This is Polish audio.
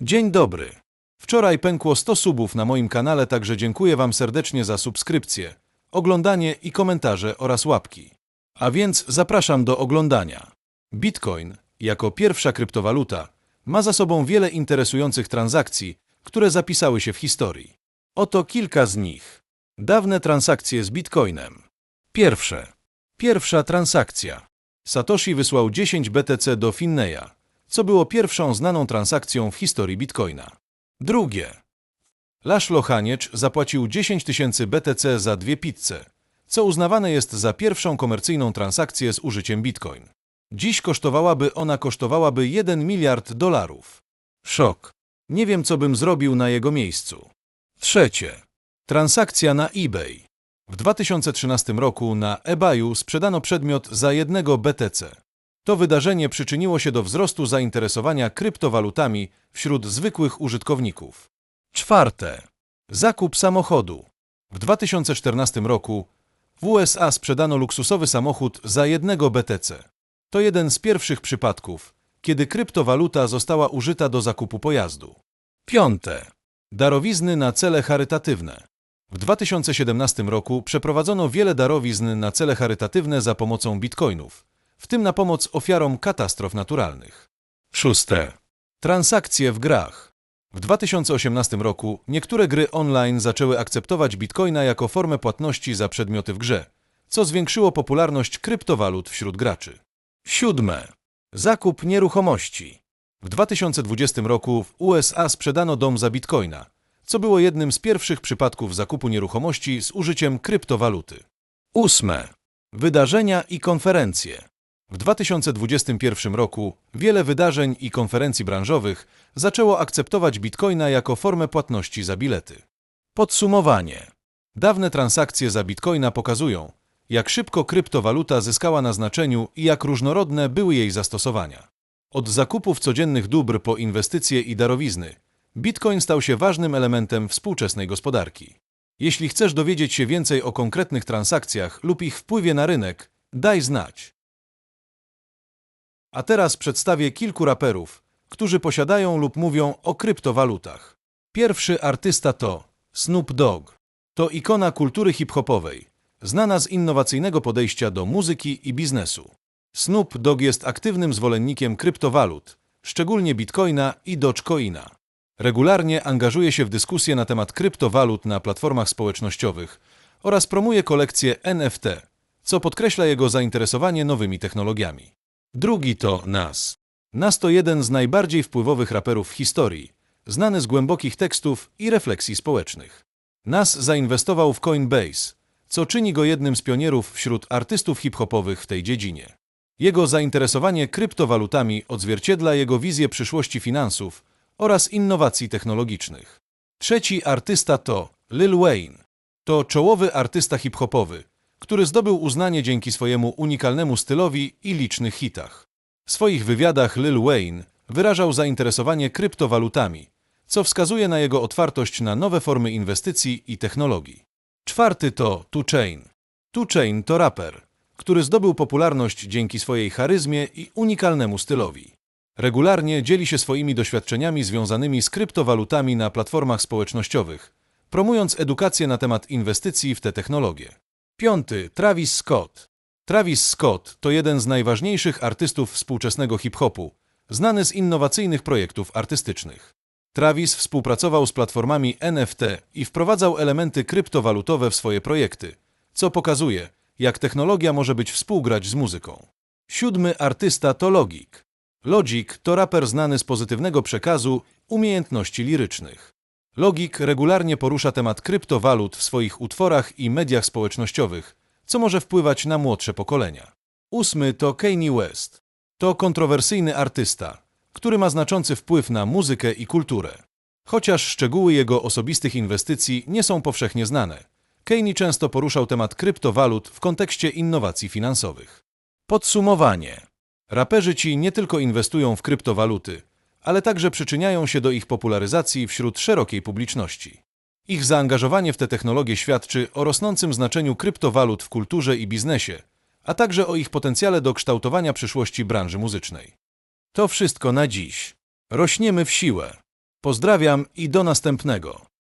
Dzień dobry. Wczoraj pękło 100 subów na moim kanale, także dziękuję Wam serdecznie za subskrypcję, oglądanie i komentarze oraz łapki. A więc zapraszam do oglądania. Bitcoin, jako pierwsza kryptowaluta, ma za sobą wiele interesujących transakcji, które zapisały się w historii. Oto kilka z nich. Dawne transakcje z Bitcoinem. Pierwsze. Pierwsza transakcja. Satoshi wysłał 10 BTC do Finneya, co było pierwszą znaną transakcją w historii Bitcoina. Drugie. Laszlo Haniecz zapłacił 10 tysięcy BTC za dwie pizze, co uznawane jest za pierwszą komercyjną transakcję z użyciem Bitcoin. Dziś kosztowałaby ona kosztowałaby 1 miliard dolarów. Szok. Nie wiem, co bym zrobił na jego miejscu. Trzecie. Transakcja na eBay. W 2013 roku na eBayu sprzedano przedmiot za jednego BTC. To wydarzenie przyczyniło się do wzrostu zainteresowania kryptowalutami wśród zwykłych użytkowników. Czwarte. Zakup samochodu. W 2014 roku w USA sprzedano luksusowy samochód za jednego BTC. To jeden z pierwszych przypadków, kiedy kryptowaluta została użyta do zakupu pojazdu. Piąte. Darowizny na cele charytatywne. W 2017 roku przeprowadzono wiele darowizn na cele charytatywne za pomocą bitcoinów, w tym na pomoc ofiarom katastrof naturalnych. Szóste. Transakcje w grach. W 2018 roku niektóre gry online zaczęły akceptować bitcoina jako formę płatności za przedmioty w grze, co zwiększyło popularność kryptowalut wśród graczy. Siódme. Zakup nieruchomości. W 2020 roku w USA sprzedano dom za bitcoina, co było jednym z pierwszych przypadków zakupu nieruchomości z użyciem kryptowaluty. Ósme. Wydarzenia i konferencje. W 2021 roku wiele wydarzeń i konferencji branżowych zaczęło akceptować bitcoina jako formę płatności za bilety. Podsumowanie. Dawne transakcje za bitcoina pokazują, jak szybko kryptowaluta zyskała na znaczeniu i jak różnorodne były jej zastosowania. Od zakupów codziennych dóbr po inwestycje i darowizny, bitcoin stał się ważnym elementem współczesnej gospodarki. Jeśli chcesz dowiedzieć się więcej o konkretnych transakcjach lub ich wpływie na rynek, daj znać. A teraz przedstawię kilku raperów, którzy posiadają lub mówią o kryptowalutach. Pierwszy artysta to Snoop Dogg. To ikona kultury hip-hopowej, znana z innowacyjnego podejścia do muzyki i biznesu. Snoop Dogg jest aktywnym zwolennikiem kryptowalut, szczególnie bitcoina i dogecoina. Regularnie angażuje się w dyskusje na temat kryptowalut na platformach społecznościowych oraz promuje kolekcję NFT, co podkreśla jego zainteresowanie nowymi technologiami. Drugi to Nas. Nas to jeden z najbardziej wpływowych raperów w historii, znany z głębokich tekstów i refleksji społecznych. Nas zainwestował w Coinbase, co czyni go jednym z pionierów wśród artystów hip-hopowych w tej dziedzinie. Jego zainteresowanie kryptowalutami odzwierciedla jego wizję przyszłości finansów oraz innowacji technologicznych. Trzeci artysta to Lil Wayne. To czołowy artysta hip-hopowy, który zdobył uznanie dzięki swojemu unikalnemu stylowi i licznych hitach. W swoich wywiadach Lil Wayne wyrażał zainteresowanie kryptowalutami, co wskazuje na jego otwartość na nowe formy inwestycji i technologii. Czwarty to Two Chain. Two Chain to raper, który zdobył popularność dzięki swojej charyzmie i unikalnemu stylowi. Regularnie dzieli się swoimi doświadczeniami związanymi z kryptowalutami na platformach społecznościowych, promując edukację na temat inwestycji w te technologie. Piąty, Travis Scott. Travis Scott to jeden z najważniejszych artystów współczesnego hip-hopu, znany z innowacyjnych projektów artystycznych. Travis współpracował z platformami NFT i wprowadzał elementy kryptowalutowe w swoje projekty, co pokazuje, jak technologia może być współgrać z muzyką. Siódmy artysta to Logic. Logic to raper znany z pozytywnego przekazu umiejętności lirycznych. Logic regularnie porusza temat kryptowalut w swoich utworach i mediach społecznościowych, co może wpływać na młodsze pokolenia. Ósmy to Kanye West. To kontrowersyjny artysta, który ma znaczący wpływ na muzykę i kulturę. Chociaż szczegóły jego osobistych inwestycji nie są powszechnie znane, Kanye często poruszał temat kryptowalut w kontekście innowacji finansowych. Podsumowanie. Raperzy ci nie tylko inwestują w kryptowaluty, ale także przyczyniają się do ich popularyzacji wśród szerokiej publiczności. Ich zaangażowanie w te technologie świadczy o rosnącym znaczeniu kryptowalut w kulturze i biznesie, a także o ich potencjale do kształtowania przyszłości branży muzycznej. To wszystko na dziś. Rośniemy w siłę. Pozdrawiam i do następnego.